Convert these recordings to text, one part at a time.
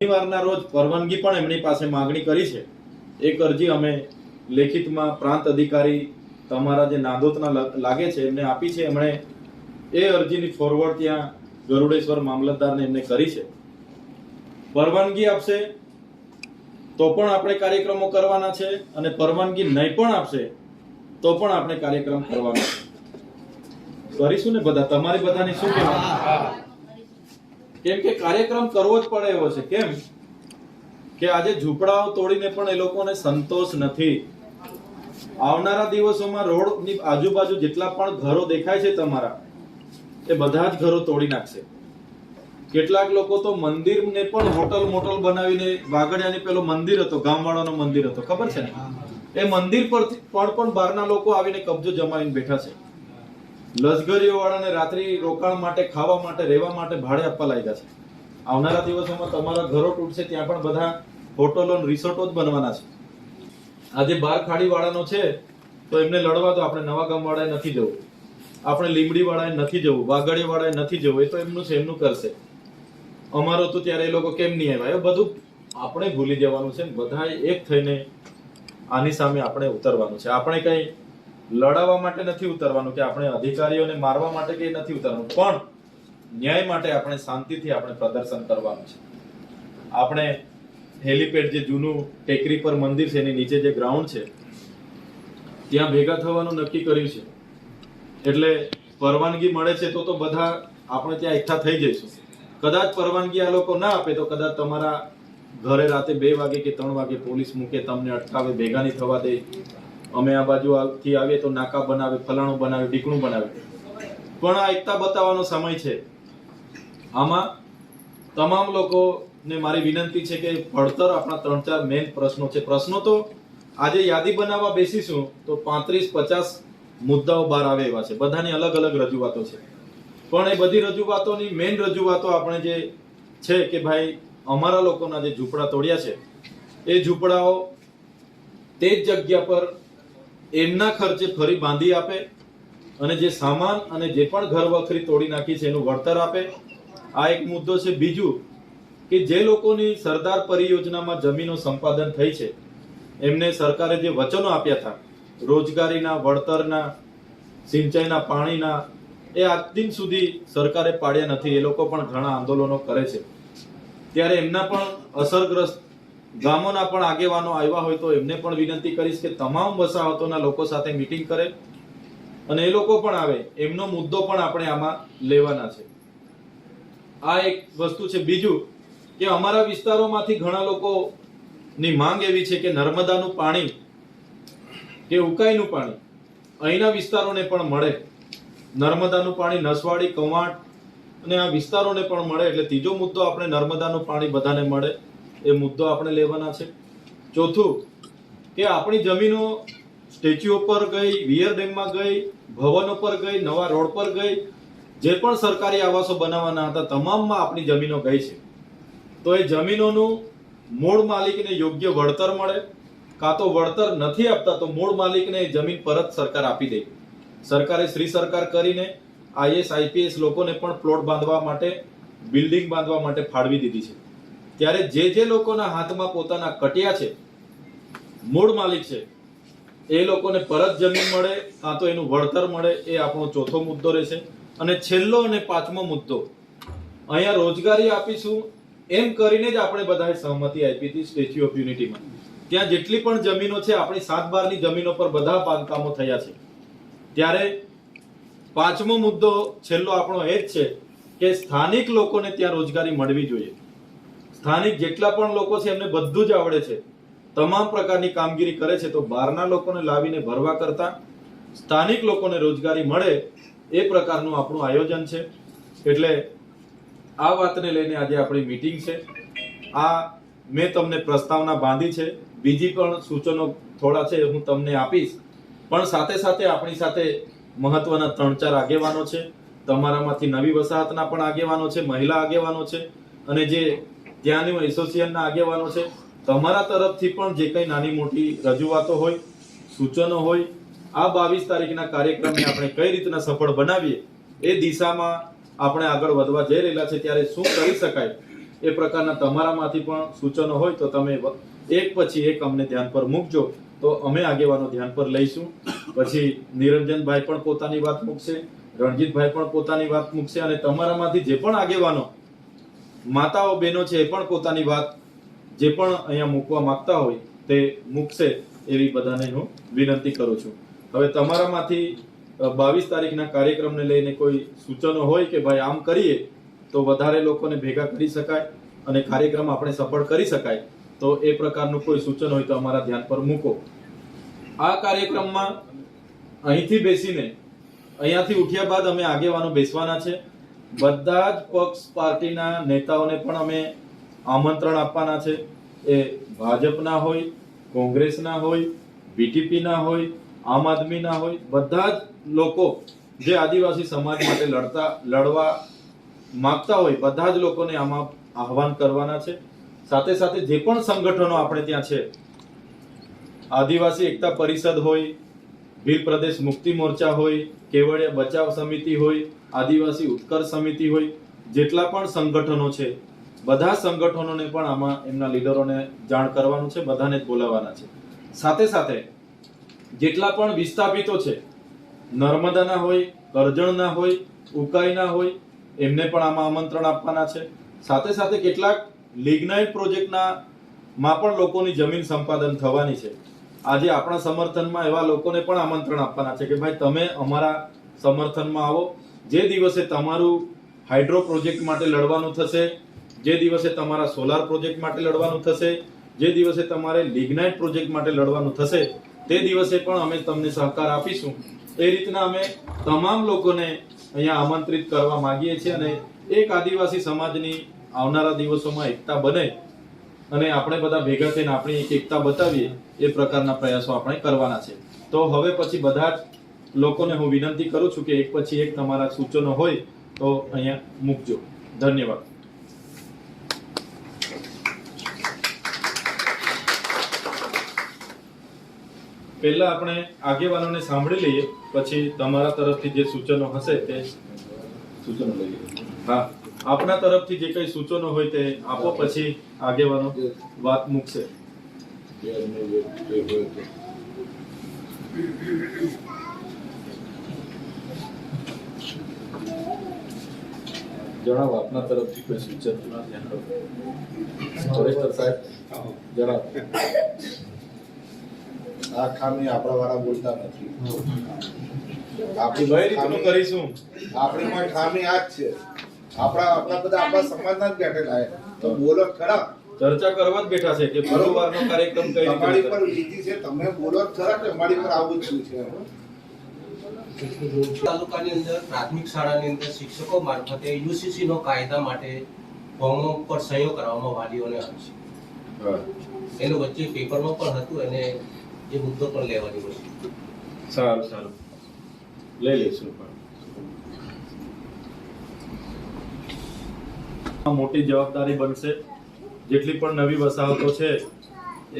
શનિવારના રોજ પરવાનગી પણ એમની પાસે માગણી કરી છે. એક અરજી અમે લેખિતમાં પ્રાંત અધિકારી તમારા જે નાંદોતના લાગે છે એમને આપી છે. એમણે એ અરજીની ફોરવર્ડ ત્યાં ગરુડેશ્વર મામલતદારને એમને કરી છે. પરવાનગી આપશે તો પણ આપણે કાર્યક્રમો કરવાના છે અને પરવાનગી નહીં પણ આપશે તો પણ આપણે કાર્યક્રમ કરવાનો છે. કરીશું ને બધા? તમારી બધાની શું કહેવાનું કેમ કે કાર્યક્રમ કરવો જ પડે એવો છે. કેમ? કે આજે ઝૂંપડાઓ તોડીને પણ એ લોકોને સંતોષ નથી. આવનારા દિવસોમાં રોડની આજુબાજુ જેટલા પણ ઘરો દેખાય છે તમારા એ બધા જ ઘરો તોડી નાખશે. કેટલાક લોકો તો મંદિરને પણ હોટલ મોટલ બનાવીને વાગડિયાની પેલો મંદિર હતો ગામવાળાનો મંદિર હતો. ખબર છે ને? એ મંદિર પરથી પણ પણ બહારના લોકો આવીને કબજો જમાવીને બેઠા છે. લશ્કરીઓ વાળાને રાત્રિ રોકાણ માટે, ખાવા માટે, રહેવા માટે ભાડે આપવા લાગ્યા છે. આવનારા દિવસોમાં તમારા ઘરો તૂટશે, ત્યાં પણ બધા હોટલો રિસોર્ટો જ બનવાના છે. આજે બાર ખાડી વાળાનો છે, તો એમને લડવા તો આપણે નવા ગામ વાળાએ નથી જવું. આપણે લીમડી વાળાએ નથી જવું વાગડિયા વાળાએ નથી જવું, એ તો એમનું છે, એમનું કરશે. અમારો તો ત્યારે એ લોકો કેમ નહીં આવ્યા? એ બધું આપણે ભૂલી જવાનું છે બધા એક થઈને આની સામે આપણે ઉતરવાનું છે. આપણે કઈ લડાવવા માટે નથી ઉતરવાનું, કે આપણે અધિકારીઓને મારવા માટે કે નથી ઉતરવાનું. પણ ન્યાય માટે આપણે શાંતિથી આપણે પ્રદર્શન કરવાનું છે. આપણે હેલીપેડ જે જૂનું ટેકરી પર મંદિર છે, એની નીચે જે ગ્રાઉન્ડ છે, ત્યાં ભેગા થવાનું નક્કી કર્યું છે. એટલે પરવાનગી મળે છે તો તો બધા આપણે ત્યાં એકઠા થઈ જઈશું. કદાચ પરવાનગી આ લોકો ના આપે તો કદાચ તમારા ઘરે રાતે બે વાગે કે ત્રણ વાગે પોલીસ મૂકે, તમને અટકાવે ભેગા નહીં થવા દે. અમે આ બાજુ થી આવીએ તો નાકા બનાવે, ફલાણું બનાવે, ઢીકણું બનાવે. પણ આ એકતા બતાવવાનો સમય છે. આમાં તમામ લોકોને મારી વિનંતી છે કે ભણતર આપણા ત્રણ ચાર મેઇન પ્રશ્નો છે. પ્રશ્નો તો આજે યાદી બનાવવા બેસીશું તો પાંત્રીસ, પચાસ મુદ્દાઓ બહાર આવે એવા છે. બધાની અલગ અલગ રજૂઆતો છે. પણ એ બધી રજૂઆતોની મેઇન રજૂઆતો આપણે જે છે કે ભાઈ અમારા લોકોના જે ઝૂંપડા તોડ્યા છે, એ ઝૂંપડાઓ તે જ જગ્યા પર એમના ખર્ચે ફરી બાંધી આપે અને જે સામાન અને જે પણ ઘર વખરી તોડી નાખી છે એનું વળતર આપે. આ એક મુદ્દો છે. બીજું કે જે લોકોની સરદાર પરિયોજનામાં જમીનો સંપાદન થઈ છે, એમને સરકારે જે વચનો આપ્યા હતા, રોજગારીના, વળતરના, સિંચાઈના પાણીના, એ આજ દિન સુધી સરકારે પાડ્યા નથી. એ લોકો પણ ઘણા આંદોલનો કરે છે. ત્યારે એમના પણ અસરગ્રસ્ત ગામોના પણ આગેવાનો આવ્યા હોય તો એમને પણ વિનંતી કરીશ કે તમામ વસાહતોના લોકો સાથે મિટિંગ કરે અને એ લોકો પણ આવે. એમનો મુદ્દો પણ આપણે આમાં લેવાના છે. આ એક વસ્તુ છે. બીજું કે અમારા વિસ્તારોમાંથી ઘણા લોકોની માંગ એવી છે કે નર્મદાનું પાણી કે ઉકાઈનું પાણી અહીંના વિસ્તારોને પણ મળે. નર્મદાનું પાણી નસવાડી, કવાંટ અને આ વિસ્તારોને પણ મળે. એટલે ત્રીજો મુદ્દો આપણે નર્મદાનું પાણી બધાને મળે. એ મુદ્દો આપણે લેવાના છે. ચોથું, કે આપણી જમીનો સ્ટેચ્યુ ઉપર ગઈ, વિયર ડેમમાં ગઈ, ભવન ઉપર ગઈ, નવા રોડ પર ગઈ, જે પણ સરકારી આવાસો બનાવવાના હતા, તમામમાં આપણી જમીનો ગઈ છે. તો એ જમીનોનું મૂળ માલિકને યોગ્ય વળતર મળે, કાં તો વળતર નથી આપતા, તો મૂળ માલિકને જમીન પરત સરકાર આપી દે. સરકારે શ્રી સરકાર કરીને આઈએસ, આઈપીએસ લોકોને પણ પ્લોટ બાંધવા માટે, બિલ્ડિંગ બાંધવા માટે ફાળવી દીધી છે. ત્યારે જે જે લોકોના હાથમાં પોતાના કટિયા છે, મૂળ માલિક છે, એ લોકોને પરત જમીન મળે, કાં તો એનું વળતર મળે, એ આપણો ચોથો મુદ્દો રહેશે. અને છેલ્લો અને પાંચમો મુદ્દો, અહીંયા રોજગારી આપીશું એમ કરીને જ આપણે બધાએ સહમતિ આપી હતી સ્ટેચ્યુ ઓફ યુનિટીમાં. ત્યાં જેટલી પણ જમીનો છે, આપણી સાત બારની જમીનો પર બધા બાંધકામો થયા છે. ત્યારે પાંચમો મુદ્દો છેલ્લો આપણો એ જ છે કે સ્થાનિક લોકોને ત્યાં રોજગારી મળવી જોઈએ. સ્થાનિક જેટલા પણ લોકો છે, એમને બધું જ આવડે છે. તમામ પ્રકારની કામગીરી કરે છે, તો બહારના લોકોને લાવીને ભરવા કરતા સ્થાનિક લોકોને રોજગારી મળે એ પ્રકારનું આપણું આયોજન છે. એટલે આ વાતને લઈને આજે આપણી મિટિંગ છે. આ મેં તમને પ્રસ્તાવના બાંધી છે. બીજી પણ સૂચનો થોડા છે હું તમને આપીશ. પણ સાથે સાથે આપણી સાથે મહત્વના ત્રણ ચાર આગેવાનો છે. તમારામાંથી નવી વસાહતના પણ આગેવાનો છે, મહિલા આગેવાનો છે. અને જે ત્યાંની એસોસિએશનના આગેવાનો છે. તમારા તરફથી પણ જે કંઈ નાની મોટી રજૂઆતો હોય, સૂચનો હોય, આ બાવીસ તારીખના કાર્યક્રમને આપણે કઈ રીતના સફળ બનાવીએ, એ દિશામાં આપણે આગળ વધવા જઈ રહેલા છે. ત્યારે શું કરી શકાય એ પ્રકારના તમારામાંથી પણ સૂચનો હોય તો તમે એક પછી એક અમને ધ્યાન પર મૂકજો. તો અમે આગેવાનો ધ્યાન પર લઈશું. પછી નિરંજનભાઈ પણ પોતાની વાત મૂકશે, રણજીતભાઈ પણ પોતાની વાત મૂકશે અને તમારામાંથી જે પણ આગેવાનો માતાઓ બહેનો છે એ પણ પોતાની વાત જે પણ અહીંયા મૂકવા માંગતા હોય તે મૂકશે એવી બધાને હું વિનંતી કરું છું. હવે તમારામાંથી બાવીસ તારીખના કાર્યક્રમને લઈને કોઈ સૂચનો હોય કે ભાઈ આમ કરીએ, તો વધારે લોકોને ભેગા કરી શકાય અને કાર્યક્રમ આપણે સફળ કરી શકાય, તો એ પ્રકારનું કોઈ સૂચન હોય તો અમારા ધ્યાન પર મૂકો. આ કાર્યક્રમમાં અહીંથી બેસીને, અહીંયાથી ઉઠ્યા બાદ અમે આગેવાનો બેસવાના છે. બધા જ પક્ષ પાર્ટીના નેતાઓને પણ અમે આમંત્રણ આપવાના છે. એ ભાજપના હોય, કોંગ્રેસના હોય, બીટીપીના હોય, આમ આદમીના હોય, બધા જ લોકો જે આદિવાસી સમાજ માટે લડતા, લડવા માંગતા હોય, બધા જ લોકોને આમાં આહવાન કરવાના છે. સાથે સાથે જે પણ સંગઠનો આપણે ત્યાં છે, આદિવાસી એકતા પરિષદ હોય, ભીલ પ્રદેશ મુક્તિ મોરચા હોય, કેવડિયા બચાવ સમિતિ હોય આદિવાસી ઉત્કર્ષ સમિતિ હોય, જેટલા પણ સંગઠનો છે, બધા સંગઠનોને પણ આમાં એમના લીડરોને જાણ કરવાનું છે, બધાને જ બોલાવવાના છે. સાથે સાથે, જેટલા પણ વિસ્થાપિતો છે, નર્મદાના હોય, કરજણના હોય, ઉકાઈના હોય, એમને પણ આમાં આમંત્રણ આપવાના છે. સાથે સાથે કેટલાક લિગ્નાઇટ પ્રોજેક્ટના માં પણ લોકોની જમીન સંપાદન થવાની છે. આજે આપણા સમર્થનમાં એવા લોકોને પણ આમંત્રણ આપવાના છે કે, ભાઈ, તમે અમારા સમર્થનમાં આવો જે દિવસે તમારું હાઇડ્રો પ્રોજેક્ટ માટે લડવાનું થશે, જે દિવસે તમારા સોલાર પ્રોજેક્ટ માટે લડવાનું થશે, જે દિવસે તમારે લિગ્નાઇટ પ્રોજેક્ટ માટે લડવાનું થશે, તે દિવસે પણ અમે તમને સહકાર આપીશું. એ રીતના અમે તમામ લોકોને અહીંયા આમંત્રિત કરવા માંગીએ છીએ અને એક આદિવાસી સમાજની આવનારા દિવસોમાં એકતા બને અને આપણે બધા ભેગા થઈને આપણી એક એકતા બતાવીએ એ પ્રકારના પ્રયાસો આપણે કરવાના છે. તો હવે પછી બધા જ લોકોને હું વિનંતી કરું છું કે એક પછી એક તમારા સૂચનો હોય તો અહીંયા મૂકજો. ધન્યવાદ. પહેલા આપણે આગેવાનોને સાંભળી લઈએ પછી તમારા તરફથી જે સૂચનો હશે તે સૂચનો લઈએ. હા આપના તરફથી જે કઈ સૂચનો હોય તે આપો પછી આગેવાનો વાત મૂકશે. જણાવો આપના તરફથી કોઈ સૂચન ફોરેસ્ટર સાહેબ જણાવો. આ ખામી આપણા વાળા બોલતા નથી. આપણી કરીશું. આપણી માં ખામી આ જ છે. આપણા આપણા બધા આપણા સમાજના જ બેઠેલા છે. તો બોલો ખરા. ચર્ચા કરવા જ બેઠા છે કે ગુરુવારનો કાર્યક્રમ કઈ તમારી પર વિધિ છે તમે બોલો ખરા કે અમારી પર આવું જ છે? તાલુકાની અંદર પ્રાથમિક શાળાની અંદર શિક્ષકો મારફતે યુસીસી નો કાયદા માટે ફોર્મો પર સહીઓ કરવામાં વાલીઓને આવે છે. એનું વચ્ચે પેપરમાં પણ હતું અને એ મુદ્દો પણ લેવાની વસ્તુ. સારું સારું. લઈ લઈશું પણ. મોટી જવાબદારી બનશે. જેટલી પણ નવી વસાહતો છે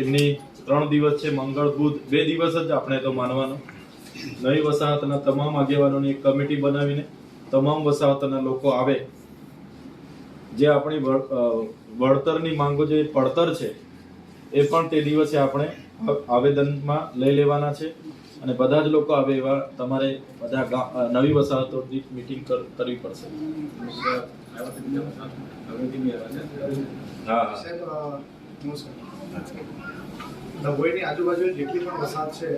એમની ત્રણ દિવસ છે મંગળ બુધ બે દિવસ જ આપણે તો માનવાનું. નવી વસાહતના તમામ આગેવાનોની એક કમિટી બનાવીને તમામ વસાહતના લોકો આવે. જે આપણી વળતરની માંગો જે પડતર છે, એ પણ તે દિવસે આપણે આવેદનમાં લઈ લેવાના છે. અને બધા જ લોકો આવે એવા તમારે બધા નવી વસાહતોની મીટિંગ કરવી પડશે. હા હા. ડભોઈની આજુબાજુ જેટલી પણ વસાહત છે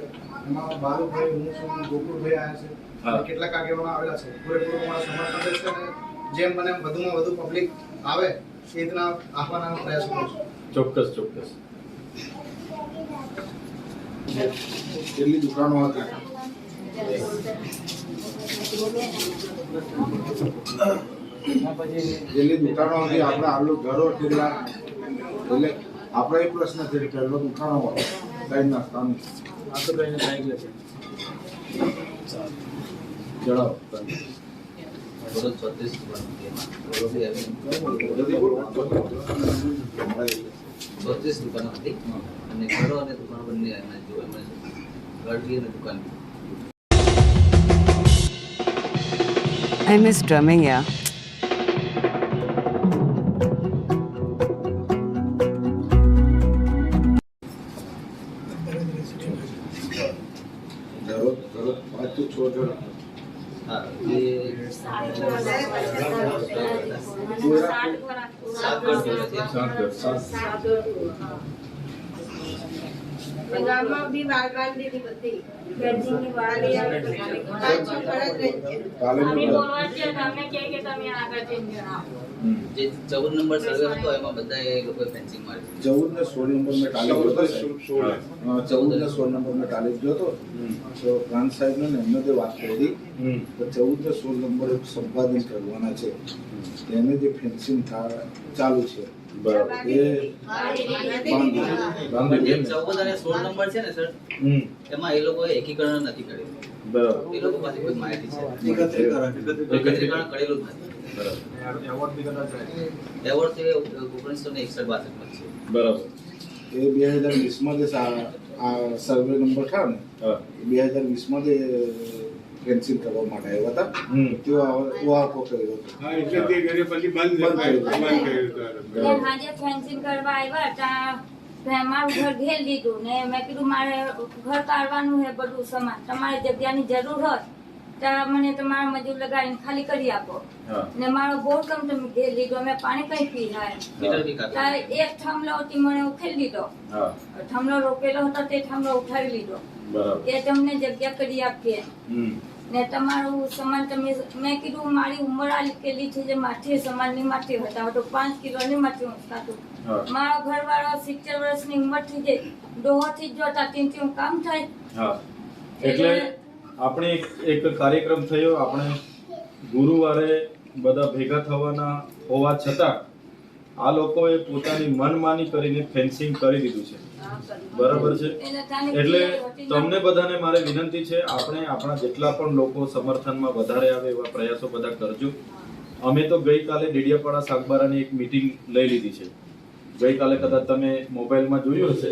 એમાં બાલુભાઈ હું છું ગોકુળભાઈ આવ્યા છે કેટલાક આગેવાનો આવેલા છે. પૂરેપૂરું મારા સમર્થન છે અને જેમ મને વધુમાં વધુ પબ્લિક આવે એ રીતના આપવાના પ્રયાસ કરું છું. ચોક્કસ ચોક્કસ. કેટલી દુકાનો હતી? જેટલી દુકાનો હતી? આપણે આટલું ઘરો કેટલા એટલે આપણે એ પ્રશ્ન છે કે પહેલો દુકાનો વાળો કઈ નાસ્તાનું જણાવો બત્રીસ દુકાનો હતી અને ઘરો અને દુકાનો બંને એના જોવા મળે છે ગાડી અને દુકાન I miss drumming, yeah. એ સાત ગઢ જોડે છે સાત ઘર, સાત. ગામમાં બી વાળવાળ દીધી બધી. ગરજીની વાળી પાછું ફરજ રહી છે. કાલે અમે મેં બોલવા છીએ તો અમે કહીએ કે તમે આગળ જઈને જણાવો. જે ચૌદ નંબર સર્વે હતો એમાં બધા એ લોકોએ ફેન્સિંગ મારી ચૌદ ને સોળ નંબર મેં કાલે ગયો હતો ને સોળ નંબર મેં કાલે ગયો હતો તો પ્રાંત સાહેબ ને એમને જે વાત કરી. તો ચૌદ ને સોળ નંબર સંપાદન કરવાના છે. એને જે ફેન્સિંગ ચાલુ છે. ચૌદ અને સોળ નંબર છે ને સર? એમાં એ લોકોએ એકીકરણ નથી કર્યું. બરાબર. એ લોકો પાસે કોઈ માહિતી છે. એકત્રીકરણ કરેલું જ નથી. બરાબર. એવોર્ડ છે ઓગણીસો ને એકસઠ બાસઠમાં છે. બરાબર. એ બે હજાર વીસમાં જે સર્વે નંબર થયો ને. બે હજાર વીસમાં જે ફેન્સિંગ કરવા માટે આવ્યા હતા. તેઓ વાપો કર્યો હતો. એટલે તે ઘરે પછી બંધ બંધ કર્યું. બંધ કર્યું તારે. બરાબર. આજે ફેન્સિંગ કરવા આવ્યા ત્યાં મારું ઘર ઘેર લીધું ને મેં કીધું મારે ઘર કાઢવાનું છે બધું સામાન. તમારે જગ્યાની જરૂર હોય તો મને તમારા મજૂર લગાવીને ખાલી કરી આપો. ને મારો બોર કમ તમે ઘેર લીધો. મેં પાણી કઈ પી જાય એક થાંભલો હતી મને ઉખેલી લીધો. થમલો થાંભલો રોકેલો હતો તે થાંભલો ઉઠાવી લીધો. બરાબર. એ તમને જગ્યા કરી આપીએ. ને તમારું સમાન તમે મેં કીધું મારી ઉંમર આ લીધેલી છે જે માઠી સમાનની માઠી હતા. તો પાંચ કિલોની માઠી ઉંચકાતું હા. મારો ઘરવાળો સિત્તેર વર્ષની ઉંમરથી જે ડોહોથી જ જોતા ત્યાંથી હું કામ થાય. એટલે આપણે એક કાર્યક્રમ થયો. આપણે ગુરુવારે બધા ભેગા થવાના હોવા છતાં આ લોકોએ પોતાની મનમાની કરીને ફેન્સિંગ કરી દીધું છે. બરાબર છે? એટલે. તમને બધાને મારે વિનંતી છે, આપણે આપણા જેટલા પણ લોકો સમર્થનમાં વધારે આવે એવા પ્રયાસો બધા કરજો. અમે તો ગઈકાલે ડેડિયાપાડા સાગબારાની એક મિટિંગ લઈ લીધી છે. ગઈકાલે કદાચ તમે મોબાઈલમાં જોયું હશે.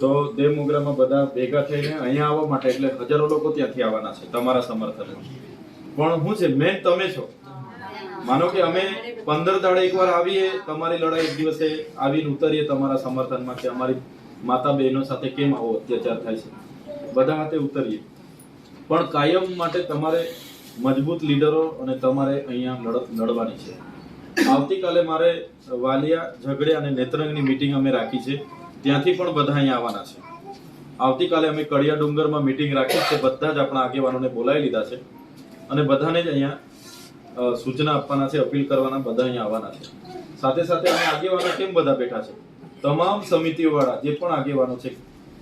તો દેવમોગરામાં બધા ભેગા થઈને અહીંયા આવવા માટે એટલે હજારો લોકો ત્યાંથી આવવાના છે તમારા સમર્થન. પણ શું છે મેન તમે છો. માનો કે અમે પંદર દાડે એકવાર આવીએ, તમારી લડાઈ એક દિવસે આવીને ઉતરીએ તમારા સમર્થનમાં કે અમારી માતા બહેનો સાથે કેમ આવો અત્યાચાર થાય છે. બધા હાથે ઉતરીએ. પણ કાયમ માટે તમારે મજબૂત લીડરો અને તમારે અહીંયા લડત લડવાની છે. આવતીકાલે મારે વાલિયા ઝઘડે અને નેત્રંગની મિટિંગ અમે રાખી છે. ત્યાંથી પણ બધા અહીંયા આવવાના છે. આવતીકાલે અમે કડિયા ડુંગરમાં મિટિંગ રાખી છે. બધા જ આપણા આગેવાનોને બોલાવી લીધા છે. અને બધાને જ અહીંયા સૂચના આપવાના છે, અપીલ કરવાના, બધા અહીંયા આવવાના છે. સાથે સાથે અમે આગેવાનો કેમ બધા બેઠા છે? તમામ સમિતિવાળા જે પણ આગેવાનો છે,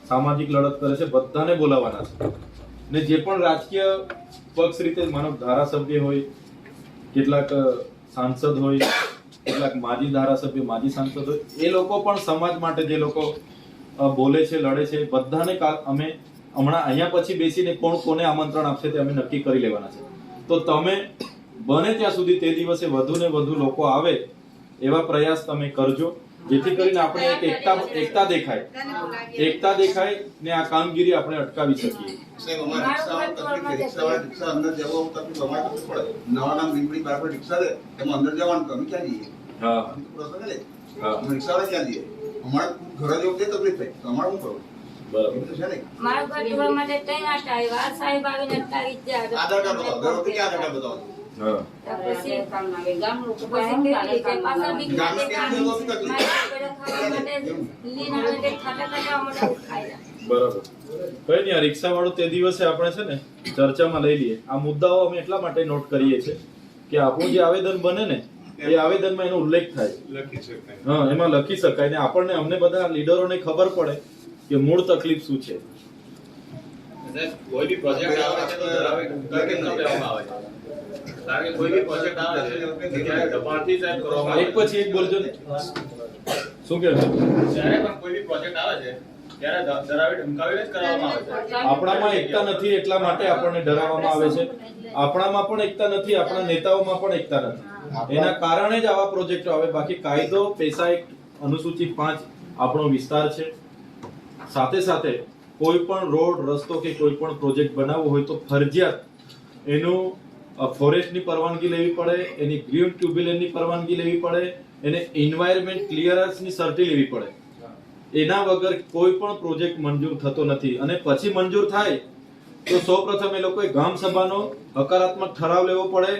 સામાજિક લડત કરે છે, બધાને બોલાવવાના છે. ને જે પણ રાજકીય પક્ષ રીતે માનો ધારાસભ્ય હોય, કેટલાક સાંસદ હોય, કેટલાક માજી ધારાસભ્ય, માજી સાંસદ હોય, એ લોકો પણ સમાજ માટે જે લોકો બોલે છે, લડે છે, બધાને અમે હમણાં અહીંયા પછી બેસીને કોણ કોને આમંત્રણ આપશે તે અમે નક્કી કરી લેવાના છે. તો તમે બને ત્યાં સુધી તે દિવસે વધુ ને વધુ લોકો આવે એવા પ્રયાસ તમે કરજો જેથી કરીને આપણે એક એકતા એકતા દેખાય. એકતા દેખાય ને આ કામગીરી આપણે અટકાવી શકીએ. સાહેબ અમારે રિક્ષાવાળા રિક્ષા અંદર જવામાં તકલીફ અમારે તકલીફ પડે? નવા નામ લીમડી બરાબર રિક્ષા છે એમાં અંદર જવાનું તો અમે ક્યાં જઈએ? હા. રિક્ષાવાળા ક્યાં જઈએ? અમારે ઘરે જવું તે તકલીફ થાય. તો અમારે શું કરવું? બરાબર. છે ને. મારું ઘર માટે ત્રણ આવ્યા આ સાહેબ આવીને અટકાવી જ જાય. આધાર કાર્ડ બતાવો. આધાર કાર્ડ બતાવો? પછી ગામ લોકો બીક માટે. બરાબર. કઈ નહીં આ રિક્ષા વાળું તે દિવસે આપણે છે ને ચર્ચામાં લઈ લઈએ. આ મુદ્દાઓ અમે એટલા માટે નોટ કરીએ છીએ કે આપણું જે આવેદન બને ને એ આવેદનમાં એનો ઉલ્લેખ થાય. લખી શકાય. હા એમાં લખી શકાય ને આપણને અમને બધા લીડરોને ખબર પડે કે મૂળ તકલીફ શું છે. કોઈ બી પ્રોજેક્ટ છે તો આવે. છે કારણ કે કોઈ બી પ્રોજેક્ટ આવે છે ત્યારે દબાણથી સાહેબ કરવામાં એક પછી એક બોલજો ને. શું કે જ્યારે પણ કોઈ બી પ્રોજેક્ટ આવે છે ત્યારે ધ- ધમકાવીને જ કરવામાં આવે છે. આપણામાં એકતા નથી એટલા માટે આપણને ડરાવવામાં આવે છે. આપણામાં પણ એકતા નથી આપણા નેતાઓમાં પણ એકતા નથી. એના કારણે જ આવા પ્રોજેક્ટો આવે. બાકી કાયદો પૈસા એક અનુસૂચિ પાંચ આપણો વિસ્તાર છે. સાથે સાથે કોઈ પણ રોડ રસ્તો કે કોઈ પણ પ્રોજેક્ટ બનાવવો હોય તો ફરજિયાત એનું ફોરેસ્ટની પરવાનગી લેવી પડે, એની ગ્રીન ટ્યુબ્યુલનની પરવાનગી લેવી પડે, એને એન્વાયરમેન્ટ ક્લિયરન્સની સર્ટી લેવી પડે. એના વગર કોઈ પણ પ્રોજેક્ટ મંજૂર થતો નથી. અને પછી મંજૂર થાય, તો સૌપ્રથમ એ લોકોએ ગામ સભાનો હકારાત્મક ઠરાવ લેવો પડે,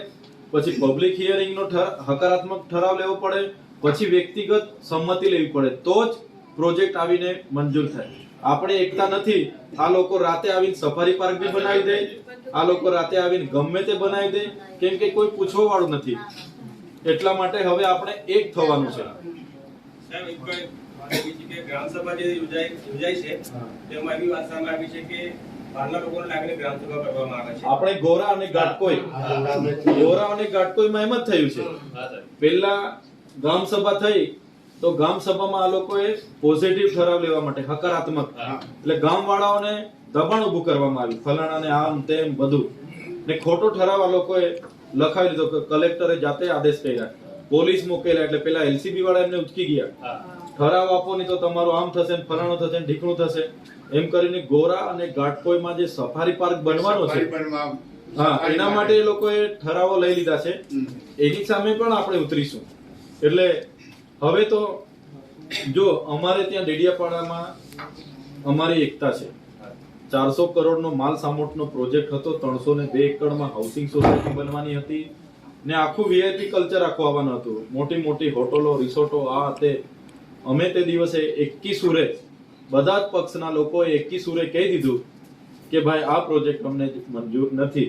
પછી પબ્લિક હિયરિંગનો હકારાત્મક ઠરાવ લેવો પડે, પછી વ્યક્તિગત સંમતિ લેવી પડે, તો જ પ્રોજેક્ટ આવીને મંજૂર થાય. આપણે એકતા નથી. આ લોકો રાતે આવીને સફારી પાર્ક બી બનાવી દે. આ લોકો રાતે આવીને ગમે તે બનાવી દે. કેમ કે કોઈ પૂછવા વાળું નથી. એટલા માટે હવે આપણે એક થવાનું છે. ગ્રામસભા જે યોજાય યોજાય છે તેમાં એવી વાત સામે આવી કે આપણે ગોરા અને ગાટકોઈ ગોરા અને ગાટકોઈમાં એમ જ થયું છે. પેલા સભા થઈ તો ગામ સભામાં આ લોકોએ પોઝિટિવ ઠરાવ લેવા માટે હકારાત્મક. એટલે ગામ વાળાઓને દબાણ ઊભું કરવામાં આવ્યું. ફલાણાને આમ તેમ બધું. ને ખોટો ઠરાવ આ લોકોએ લખાવી લીધો કે કલેક્ટરે જાતે આદેશ કર્યા. પોલીસ મોકેલા એટલે પેલા એલસીબી વાળા એમને ઉચકી ગયા. ઠરાવ આપો નહીં તો તમારું આમ થશે ને ફલાણો થશે ને ઢીકણું થશે. એમ કરીને ગોરા અને ગાટકોઈમાં જે સફારી પાર્ક બનવાનો છે હા એના માટે. એ લોકોએ ઠરાવો લઈ લીધા છે. એની સામે પણ આપણે ઉતરીશું. એટલે હવે તો જો અમારે ત્યાં ડેડિયાપાડામાં અમારી એકતા છે. ચારસો કરોડનો માલ સામોટનો પ્રોજેક્ટ હતો, ત્રણસો ને બે એકડમાં હાઉસિંગ સોસાયટી બનવાની હતી. ને આખું વીઆઈપી કલ્ચર આખું આવવાનું હતું. મોટી મોટી હોટલો, રિસોર્ટો, આ તે. અમે તે દિવસે એકી સુરે બધા જ પક્ષના લોકોએ એકી સુરે કહી દીધું કે ભાઈ આ પ્રોજેક્ટ અમને મંજૂર નથી.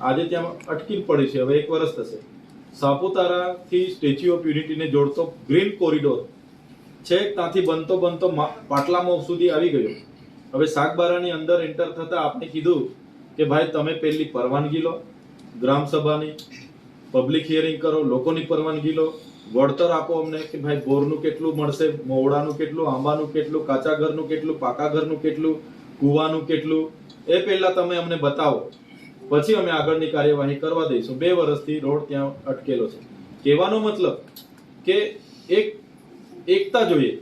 આજે ત્યાં અટકી પડી છે, હવે એક વર્ષ થશે. સાપુતારાથી સ્ટેચ્યુ ઓફ યુનિટીને જોડતો ગ્રીન કોરિડોર છેક ત્યાંથી બનતો બનતો મા- પાટલા મોવ સુધી આવી ગયો. હવે શાકબારાની અંદર એન્ટર થતા આપણે કીધું કે ભાઈ તમે પહેલી પરવાનગી લો ગ્રામસભાની પબ્લિક હિયરિંગ કરો, લોકોની પરવાનગી લો, વળતર આપો અમને કે ભાઈ બોરનું કેટલું મળશે, મોવડાનું કેટલું, આંબાનું કેટલું, કાચા ઘરનું કેટલું, પાકા ઘરનું કેટલું, કૂવાનું કેટલું, એ પહેલા તમે અમને બતાવો. પછી અમે આગળની કાર્યવાહી કરવા દઈશું. બે વર્ષથી રોડ ત્યાં અટકેલો છે. કહેવાનો મતલબ કે એક એકતા જોઈએ.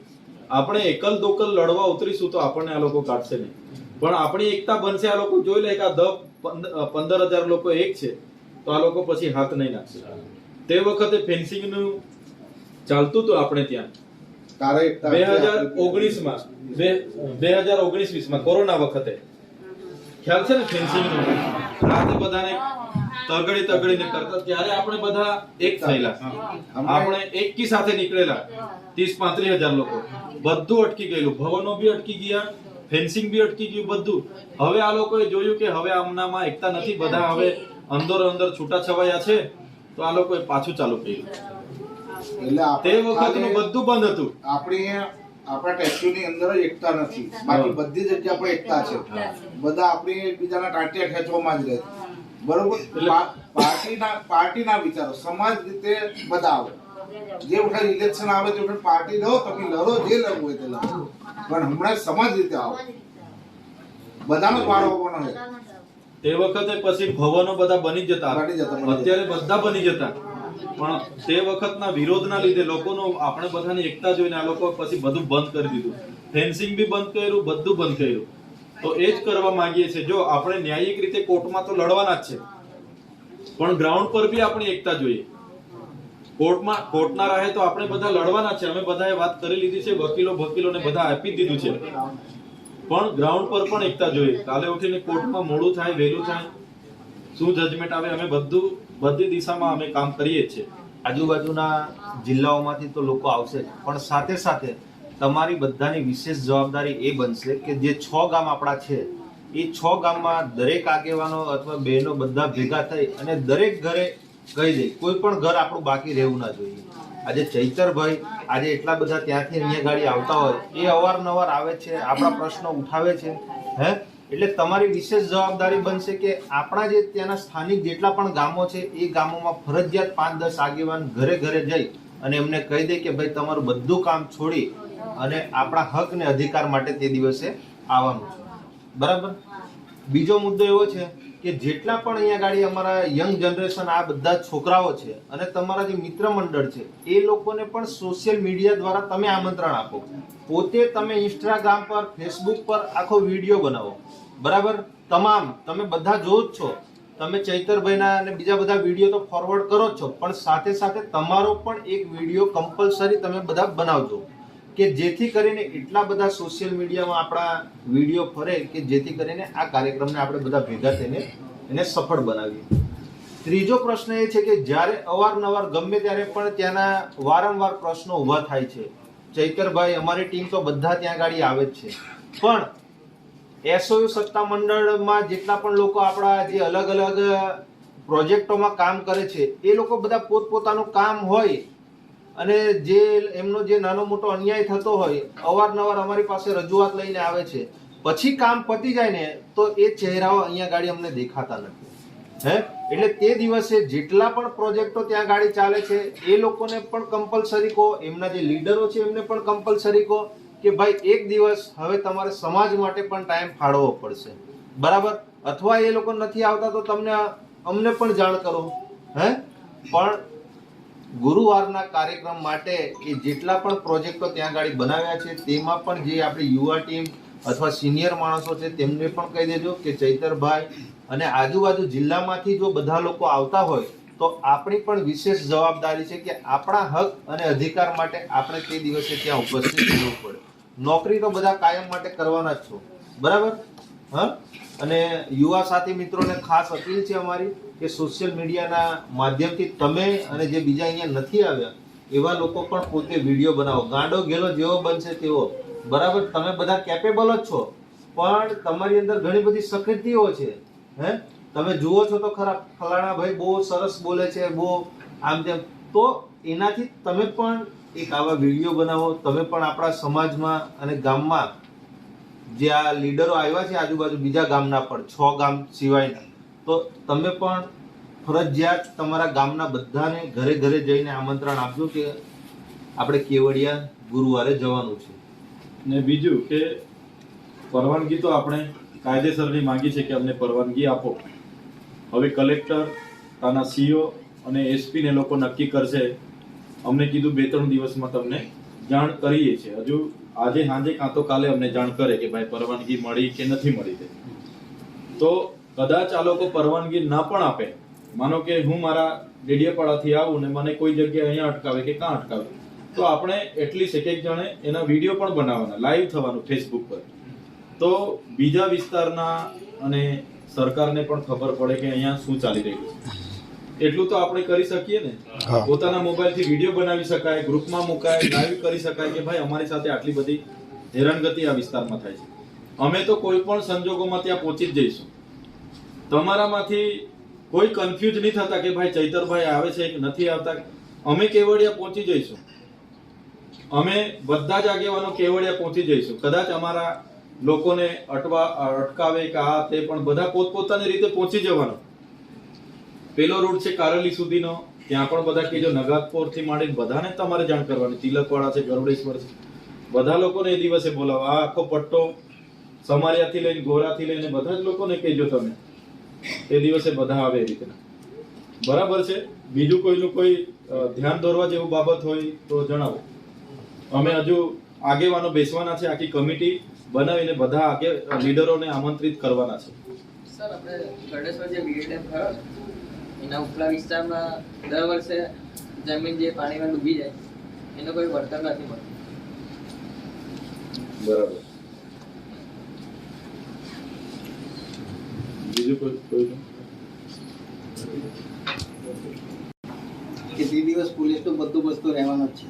આપણે એકલ દોકલ લડવા ઉતરીશું તો આપણને આ લોકો કાઢશે નહીં. પણ આપણી એકતા બનશે આ લોકો જોઈ લે કે આ દસ પંદર હજાર લોકો એક છે તો આ લોકો પછી હાથ નહીં નાખશે. તે વખતે ફેન્સિંગનું ચાલતું હતું આપણે ત્યાં. બે હજાર ઓગણીસમાં બે હજાર ઓગણીસ વીસમાં કોરોના વખતે. ખ્યાલ છે ને ફેન્સિંગ નો? રાતે બધાને તગડી તગડીને કરતા. ત્યારે આપણે બધા એક થયેલા. આપણે એકી સાથે નીકળેલા. ત્રીસ પાંત્રીસ હજાર લોકો. બધું અટકી ગયેલું. ભવનો બી અટકી ગયા ફેન્સિંગ બી અટકી ગયું બધું. હવે આ લોકોએ જોયું કે હવે આમનામાં એકતા નથી. બધા હવે અંદર અંદર છૂટા છવાયા છે. તો આ લોકોએ પાછું ચાલુ કર્યું. એટલે તે વખત વખતનું બધું બંધ હતું. આપણી આપણા ટેક્સની અંદર જ એકતા નથી. બાકી બધી જગ્યા પર એકતા છે. બધા આપણી એકબીજાના ટાંટિયા ખેંચવામાં જ રહે છે. બરોબર? પાર્ટીના પાર્ટીના વિચારો. સમાજ રીતે બધા આવે. જે વખત ઇલેક્શન આવે તે વખત પાર્ટી લો તમે લડો જે લડવું હોય તે લડો. પણ હમણાં સમાજ રીતે આવો. બધાનો વારો આવવાનો છે. તે વખતે પછી ભવનો બધા બની જતા. બની બની જતા. અત્યારે બધા બની જતા. પણ તે વખતના વિરોધના લીધે લોકોનો આપણે બધાની એકતા જોઈને આ લોકો પછી બધું બંધ કરી દીધું. ફેન્સિંગ બી બંધ કર્યું, બધું બંધ કર્યું. તો એ જ કરવા માંગીએ છીએ. જો આપણે ન્યાયિક રીતે કોર્ટમાં તો લડવાના જ છે. પણ ગ્રાઉન્ડ પર બી આપણી એકતા જોઈએ. કોર્ટમાં, કોર્ટના રાહે તો આપણે બધા લડવાના છે. અમે બધાએ વાત કરી લીધી છે, વકીલો વકીલોને બધા આપી દીધું છે. પણ ગ્રાઉન્ડ પર પણ એકતા જોઈએ. કાલે ઉઠીને કોર્ટમાં મોડું થાય, વહેલું થાય, શું જજમેન્ટ આવે, અમે બધું બધી દિશામાં અમે કામ કરીએ છીએ. આજુબાજુના જિલ્લાઓમાંથી તો લોકો આવશે પણ સાથે સાથે તમારી બધાની વિશેષ જવાબદારી એ બનશે કે જે છ ગામ આપણા છે, એ છ ગામમાં દરેક આગેવાનો અથવા બહેનો બધા ભેગા થઈ અને દરેક ઘરે કહી દે, કોઈ પણ ઘર આપણું બાકી રહેવું ના જોઈએ. આજે ચૈતરભાઈ આજે એટલા બધા ત્યાંથી અહીંયા ગાડી આવતા હોય, એ અવારનવાર આવે છે, આપણા પ્રશ્નો ઉઠાવે છે, હે? એટલે તમારી વિશેષ જવાબદારી બનશે કે આપણા જે ત્યાંના સ્થાનિક જેટલા પણ ગામો છે, એ ગામોમાં ફરજિયાત પાંચ દસ આગેવાન ઘરે ઘરે જઈ અને એમને કહી દે કે ભાઈ તમારું બધું કામ છોડી અને આપણા હક ને અધિકાર માટે તે દિવસે આવવાનું છે. બરાબર? બીજો મુદ્દો એવો છે કે જેટલા પણ અહીંયા ગાડી અમારા યંગ જનરેશન, આ બધા છોકરાઓ છે અને તમારા જે મિત્ર મંડળ છે, એ લોકોને પણ સોશિયલ મીડિયા દ્વારા તમે આમંત્રણ આપો. પોતે તમે ઇન્સ્ટાગ્રામ પર, ફેસબુક પર આખો વીડિયો બનાવો. બરાબર? તમામ. તમે બધા જો જ છો. તમે ચૈતરભાઈના અને બીજા બધા વીડિયો તો ફોરવર્ડ કરો જ છો. પણ સાથે સાથે તમારો પણ એક વીડિયો કમ્પલસરી તમે બધા બનાવજો. કે જેથી કરીને એટલા બધા સોશિયલ મીડિયામાં આપણા વીડિયો ફરે કે જેથી કરીને આ કાર્યક્રમને આપણે બધા ભેગા થઈને એને સફળ બનાવીએ. ત્રીજો પ્રશ્ન એ છે કે જ્યારે અવારનવાર ગમે ત્યારે પણ ત્યાંના વારંવાર પ્રશ્નો ઊભા થાય છે. ચૈતરભાઈ, અમારી ટીમ તો બધા ત્યાં ગાડી આવે જ છે. પણ એસઓયુ સત્તા મંડળમાં જેટલા પણ લોકો આપણા જે અલગ અલગ પ્રોજેક્ટોમાં કામ કરે છે, એ લોકો બધા પોતપોતાનું કામ હોય અને જે એમનો જે નાનો મોટો અન્યાય થતો હોય, અવારનવાર અમારી પાસે રજૂઆત લઈને આવે છે. પછી કામ પતી જાય ને, તો એ ચહેરાઓ અહીંયા ગાડી અમને દેખાતા નથી. હે? એટલે તે દિવસે જેટલા પણ પ્રોજેક્ટો ત્યાં ગાડી ચાલે છે, એ લોકોને પણ કમ્પલસરી કહો, એમના જે લીડરો છે એમને પણ કમ્પલસરી કહો કે ભાઈ, એક દિવસ હવે તમારે સમાજ માટે પણ ટાઈમ ફાળવવો પડશે. બરાબર? અથવા એ લોકો નથી આવતા તો તમને, અમને પણ જાણ કરો. હે? પણ ગુરુવારના કાર્યક્રમ માટે એ જેટલા પણ પ્રોજેક્ટો ત્યાં ગાડી બનાવ્યા છે, તેમાં પણ જે આપણી યુવા ટીમ અથવા સિનિયર માણસો છે, તેમને પણ કહી દેજો કે ચૈતરભાઈ અને આજુબાજુ જિલ્લામાંથી જો બધા લોકો આવતા હોય, તો આપણી પણ વિશેષ જવાબદારી છે કે આપણા હક અને અધિકાર માટે આપણે તે દિવસે ત્યાં ઉપસ્થિત રહેવું પડે. નોકરી તો બધા કાયમ માટે કરવાના જ છો. બરાબર? હા? અને યુવા સાથી મિત્રોને ખાસ અપીલ છે અમારી કે સોશિયલ મીડિયાના માધ્યમથી તમે અને જે બીજા અહીંયા નથી આવ્યા, એવા લોકો પણ પોતે વીડિયો બનાવો. ગાંડો ગેલો જેવો બનશે તેવો. બરાબર? તમે બધા કેપેબલ જ છો. પણ તમારી અંદર ઘણી બધી સક્રિયતાઓ છે. હે? તમે જુઓ છો તો ખરા, ફલાણા ભાઈ બહુ સરસ બોલે છે, બહુ આમ તેમ. તો એનાથી તમે પણ એક આવા વીડિયો બનાવો. તમે પણ આપણા સમાજમાં અને ગામમાં જે આ લીડરો આવ્યા છે આજુબાજુ બીજા ગામના પણ, છ ગામ સિવાયના, તો તમે પણ ફરજિયાત તમારા ગામના બધાને ઘરે ઘરે જઈને આમંત્રણ આપજો કે આપણે કેવડિયા ગુરુવારે જવાનું છે. ને બીજું કે પરવાનગી તો આપણે કાયદેસરની માંગી છે કે અમને પરવાનગી આપો. હવે કલેક્ટર, તાના સીઓ અને એસપીને લોકો નક્કી કરશે અમને કીધું બે ત્રણ દિવસમાં તમને જાણ કરીએ છીએ. હજુ આજે સાંજે કાં તો કાલે અમને જાણ કરે કે ભાઈ પરવાનગી મળી કે નથી મળી તે. તો કદાચ આ લોકો પરવાનગી ના પણ આપે. માનો કે હું મારા ડેડિયાપાડાથી આવું ને મને કોઈ જગ્યાએ અહીંયા અટકાવે કે કાં અટકાવે. તો આપણે એટલીસ્ટ એક એક જણે એના વીડિયો પણ બનાવવાના, લાઈવ થવાનું ફેસબુક પર. તો બીજા વિસ્તારના અને સરકારને પણ ખબર પડે કે અહીંયા શું ચાલી રહ્યું છે. એટલું તો આપણે કરી શકીએ ને. પોતાના મોબાઈલથી વીડિયો બનાવી શકાય ગ્રુપમાં મુકાય લાઈવ કરી શકાય કે ભાઈ અમારી સાથે આટલી બધી હેરાનગતિ આ વિસ્તારમાં થાય છે. અમે તો કોઈ પણ સંજોગોમાં ત્યાં પહોંચી જ જઈશું. તમારામાંથી કોઈ કન્ફ્યુઝ નહીં થતા કે ભાઈ ચૈતરભાઈ આવે છે કે નથી આવતા. અમે કેવડિયા પહોંચી જઈશું. અમે બધા જ આગેવાનો કેવડિયા પહોંચી જઈશું. કદાચ અમારા લોકોને અટવા અટકાવે કે આ તે પણ બધા પોતપોતાની રીતે પહોંચી જવાનું. પેલો રોડ છે કારેલી સુધીનો. ત્યાં પણ બધા કીજો નગાતપોરથી માંડીને બધાને તમારે જાણ કરવાની. તિલકવાડા છે ગરુડેશ્વર છે. બધા લોકોને એ દિવસે બોલાવો. આ આખો પટ્ટો સમારિયાથી લઈને ગોરાથી લઈને બધા જ લોકોને કહેજો તમે. એ દિવસે બધા આવે એ રીતના. બરાબર છે? બીજું કોઈનું કોઈ ધ્યાન દોરવા જેવું બાબત હોય તો જણાવો. અમે હજુ આગેવાનો બેસવાના છે આખી કમિટી બનાવીને બધા આગે લીડરોને આમંત્રિત કરવાના છે. સર આપણે ગરડેશ્વર જે ડેમ છે, એના ઉપલા વિસ્તારમાં દર વર્ષે જમીન જે પાણીમાં ડૂબી જાય એનો કોઈ વળતર નથી મળતું. બરાબર. બીજું કોઈ કોઈ કે બે દિવસ પોલીસનું બધું વસ્તુ રહેવાનો જ છે.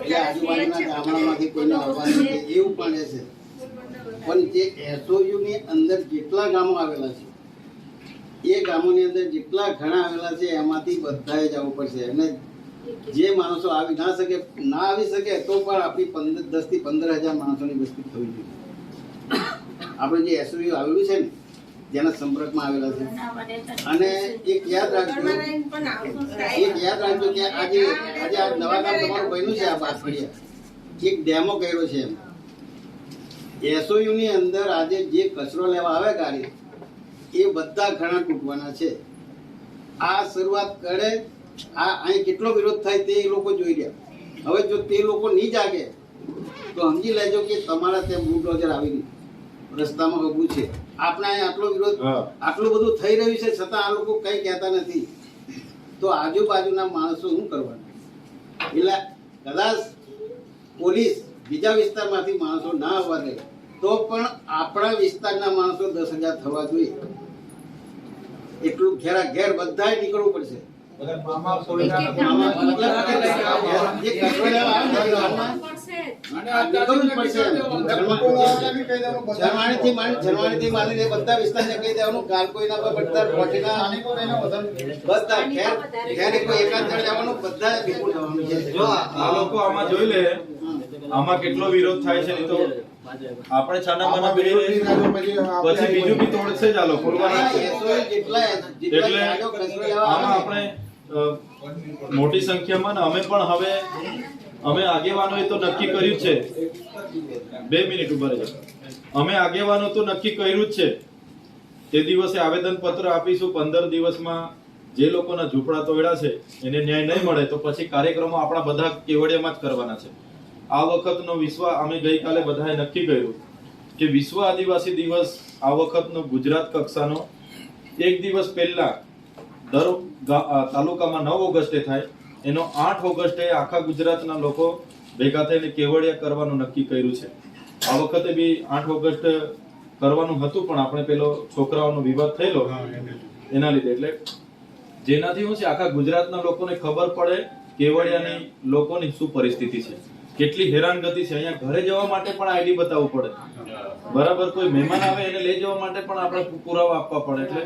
એટલે આજુબાજુના ગામડામાંથી કોઈને આવવાનું નથી એવું પણ રહેશે. પણ જે એસઓયુ ની અંદર જેટલા ગામો આવેલા છે એ ગામોની અંદર જેટલા ઘણા આવેલા છે, એમાંથી બધાએ જવું પડશે. અને જે માણસો આવી ના શકે, ના આવી શકે, તો પણ આપણી પંદર દસથી પંદર હજાર માણસોની વસ્તી થવી જોઈએ. આપણે જે એસઓયુ આવેલું છે ને, જેના સંપર્કમાં આવેલા છે. અને એક યાદ રાખજો, એક યાદ રાખજો કે આજે આજે આ નવા ગામ તમારું બન્યું છે આ બાસફળિયા એક ડેમો કર્યો છે એમ. એસઓયુ ની અંદર આજે જે કચરો લેવા આવે ગાડી એ બધા ઘણા તૂટવાના છે. આ શરૂઆત કરે આ અહીં કેટલો વિરોધ થાય તે એ લોકો જોઈ રહ્યા. હવે જો તે લોકો નહીં જાગે તો સમજી લેજો કે તમારા ત્યાં બુલડોઝર આવી ગયું. રસ્તામાં ઉભું છે. આપણે અહીં આટલો વિરોધ આટલું બધું થઈ રહ્યું છે છતાં આ લોકો કંઈ કહેતા નથી. તો આજુબાજુના માણસો શું કરવાનું? એટલે કદાચ પોલીસ બીજા વિસ્તારમાંથી માણસો ના આવવા દે તો પણ આપણા વિસ્તારના માણસો દસ હજાર થવા જોઈએ. એટલું ઘેરા ઘેર બધાએ નીકળવું પડશે. આમાં મતલબ કે જે કચરો લેવા આવે ને ગામમાં, નીકળવું જ પડશે એમ. જરવાણીથી માંડી- જરવાણીથી માંડીને બધા વિસ્તારને કહી દેવાનું? ગાલ બધા કોઠીના બધા ઘેર ઘેર કોઈ એકાદ જણ જવાનું બધા ભેગું થવાનું છે. જો આ લોકો આમાં જોઈ લે આમાં કેટલો વિરોધ થાય છે તો આપણે છાના માના પછી બીજું બી તોડશે જ આ લોકો. એટલે આમાં આપણે મોટી સંખ્યામાં અમે પણ હવે અમે આગેવાનો તો નક્કી કર્યું છે. બે મિનિટ ઊભા રહેજો. અમે આગેવાનો તો નક્કી કર્યું જ છે. તે દિવસે આવેદન પત્ર આપીશું પંદર દિવસમાં જે લોકોના ઝૂંપડા તોડ્યા છે એને ન્યાય નહીં મળે તો પછી કાર્યક્રમો આપણા બધા કેવડિયામાં જ કરવાના છે. આ વખતનો વિશ્વ અમે ગઈકાલે બધાએ નક્કી કર્યું કે વિશ્વ આદિવાસી દિવસ આ વખતનો ગુજરાત કક્ષાનો એક દિવસ પહેલા દર તાલુકામાં નવ ઓગસ્ટે થાય. એનો આઠ ઓગસ્ટે આખા ગુજરાતના લોકો ભેગા થઈને કેવડિયા કરવાનું નક્કી કર્યું છે. આ વખતે બી આઠ ઓગસ્ટ કરવાનું હતું પણ આપણે પેલો છોકરાઓનો વિવાદ થયેલો. એના લીધે એટલે જેનાથી શું છે આખા ગુજરાતના લોકોને ખબર પડે કેવડિયાની લોકોની શું પરિસ્થિતિ છે. કેટલી હેરાનગતિ છે. અહીંયા ઘરે જવા માટે પણ આઈડી બતાવવું પડે. બરાબર, કોઈ મહેમાન આવે એને લઈ જવા માટે પણ આપણે પુરાવા આપવા પડે. એટલે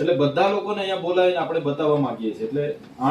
એટલે બધા લોકોને અહીંયા બોલાવીને આપણે બતાવવા માંગીએ છીએ. એટલે આઠ